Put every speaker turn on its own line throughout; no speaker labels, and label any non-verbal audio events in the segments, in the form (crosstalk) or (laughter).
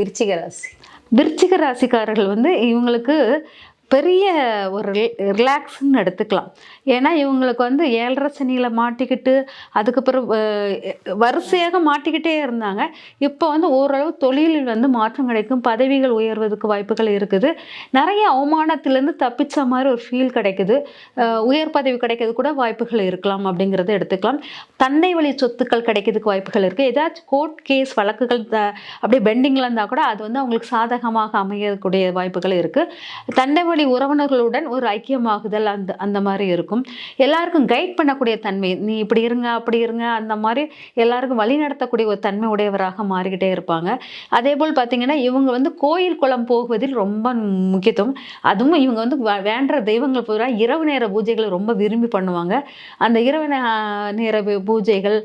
விருச்சிக ராசி.
விருச்சிக ராசிக்காரர்கள் வந்து இவங்களுக்கு பெரிய ஒரு ரிலாக்ஸ்ன்னு எடுத்துக்கலாம். ஏன்னா இவங்களுக்கு வந்து ஏழரை சனியில் மாட்டிக்கிட்டு அதுக்கப்புறம் வரிசையாக மாட்டிக்கிட்டே இருந்தாங்க. இப்போ வந்து ஓரளவு தொழிலில் வந்து மாற்றம் கிடைக்கும். பதவிகள் உயர்வதற்கு வாய்ப்புகள் இருக்குது. நிறைய அவமானத்திலேருந்து தப்பிச்ச மாதிரி ஒரு ஃபீல் கிடைக்குது. உயர் பதவி கிடைக்கிறது கூட வாய்ப்புகள் இருக்கலாம் அப்படிங்கிறத எடுத்துக்கலாம். தன்னை வழி சொத்துக்கள் கிடைக்கிறதுக்கு வாய்ப்புகள் இருக்குது ஏதாச்சும் கோர்ட் கேஸ் வழக்குகள் த- அப்படியே பெண்டிங்கில் இருந்தால் கூட அது வந்து அவங்களுக்கு சாதகமாக அமையக்கூடிய வாய்ப்புகள் இருக்குது தன்னை வழி உறவினர்களுடன் ஒரு ஐக்கியமாகுதல் அந்த அந்த மாதிரி இருக்கும். எல்லாருக்கும் கைட் பண்ணக்கூடிய தன்மை நீ இப்படி இருங்க அப்படி இருங்க அந்த மாதிரி எல்லாருக்கும் வழி நடத்தக்கூடிய ஒரு தன்மை உடையவராக மாறிக்கிட்டே இருப்பாங்க. அதே போல் பார்த்தீங்கன்னா இவங்க வந்து கோயில் குளம் போகுவதில் ரொம்ப முக்கியத்துவம். அதுவும் இவங்க வந்து வேண்ட தெய்வங்கள் பூரா இரவு நேர பூஜைகளை ரொம்ப விரும்பி பண்ணுவாங்க. அந்த இரவு நேர பூஜைகள்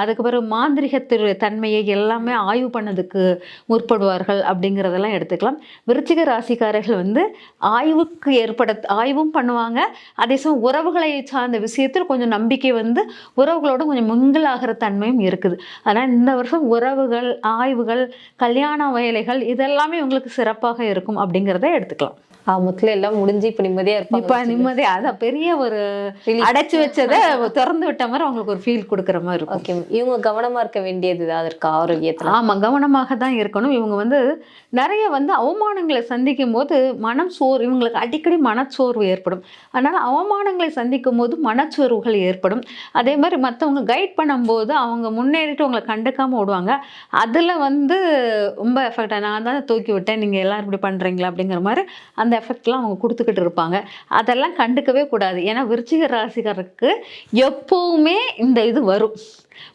அதுக்கப்புறம் மாந்திரிகத்திரு தன்மையை எல்லாமே ஆய்வு பண்ணதுக்கு முற்படுவார்கள் அப்படிங்கிறதெல்லாம் எடுத்துக்கலாம். விருச்சிக ராசிக்காரர்கள் வந்து ஆய்வுக்கு ஏற்பட ஆய்வும் பண்ணுவாங்க. அதே சமயம் உறவுகளை சார்ந்த விஷயத்தில் கொஞ்சம் நம்பிக்கை வந்து உறவுகளோட கொஞ்சம் மிங்கிள் தன்மையும் இருக்குது. அதனால் இந்த வருஷம் உறவுகள் ஆய்வுகள் கல்யாண வேலைகள் இதெல்லாமே உங்களுக்கு சிறப்பாக இருக்கும் அப்படிங்கிறத எடுத்துக்கலாம்.
ஆமத்துல எல்லாம் முடிஞ்சு இப்ப நிம்மதியா
இப்போ
இருப்பாங்க
நிம்மதி அதான் பெரிய ஒரு. அடைச்சு வச்சதை (laughs) திறந்து விட்ட மாதிரி அவங்களுக்கு ஒரு ஃபீல் கொடுக்குற மாதிரி இருக்கும்.
ஓகே இவங்க கவனமா இருக்க வேண்டியது இருக்கா ஆரோக்கியத்துல?
ஆமாம் கவனமாக தான் இருக்கணும். இவங்க வந்து நிறைய வந்து அவமானங்களை சந்திக்கும் போது மனம் சோர் இவங்களுக்கு அடிக்கடி மனச்சோர்வு ஏற்படும். அதனால் அவமானங்களை சந்திக்கும் போது மனச்சோர்வுகள் ஏற்படும். அதே மாதிரி மற்றவங்க கைட் பண்ணும்போது அவங்க முன்னேறிட்டு உங்களை கண்டுக்காம விடுவாங்க அதில் வந்து ரொம்ப எஃபெக்ட் நான் தான் தூக்கி விட்டேன். நீங்கள் எல்லாரும் இப்படி பண்ணுறீங்களா அப்படிங்கிற மாதிரி அந்த எஃபெக்ட்லாம் அவங்க கொடுத்துக்கிட்டு இருப்பாங்க. அதெல்லாம் கண்டுக்கவே கூடாது. ஏன்னா விருச்சிக ராசிக்காரருக்கு எப்போவுமே இந்த இது வரும்.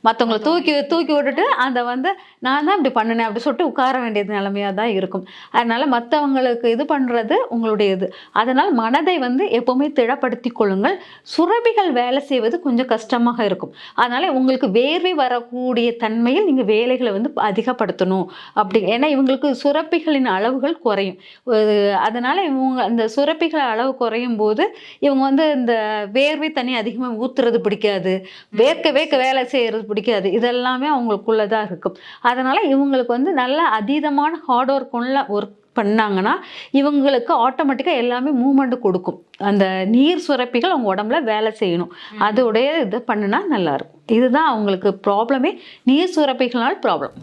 மற்றவங்களை தூக்கி தூக்கி விட்டுட்டு அதை வந்து நான் தான் இப்படி பண்ணினேன் அப்படி சொல்லிட்டு உட்கார வேண்டியது நிலைமையாக தான் இருக்கும். அதனால் மற்றவங்களுக்கு இது பண்ணுறது உங்களுடைய இது அதனால் மனதை வந்து எப்போவுமே திடப்படுத்தி கொள்ளுங்கள். சுரபிகள் வேலை செய்வது கொஞ்சம் கஷ்டமாக இருக்கும். அதனால் உங்களுக்கு வேர்வை வரக்கூடிய தன்மையில் நீங்கள் வேலைகளை வந்து அதிகப்படுத்தணும். அப்படி ஏன்னா இவங்களுக்கு சுரப்பிகளின் அளவுகள் குறையும். அதனால் இவங்க அந்த சுரப்பிகள் அளவு குறையும் போது இவங்க வந்து இந்த வேர்வை தண்ணி அதிகமாக ஊற்றுறது பிடிக்காது. வேர்க்க வேர்க்க வேலை செய்கிறது பிடிக்காது. இதெல்லாமே அவங்களுக்குள்ளதாக இருக்கும். அதனால் இவங்களுக்கு வந்து நல்ல அதீதமான ஹார்ட் ஒர்க் உள்ள ஒர்க் பண்ணாங்கன்னா இவங்களுக்கு ஆட்டோமேட்டிக்காக எல்லாமே மூமெண்ட் கொடுக்கும். அந்த நீர் சுரப்பிகள் அவங்க உடம்புல வேலை செய்யணும். அதோடைய இது பண்ணுனா நல்லாயிருக்கும் இதுதான் அவங்களுக்கு ப்ராப்ளமே நீர் சுரப்பிகளால் ப்ராப்ளம்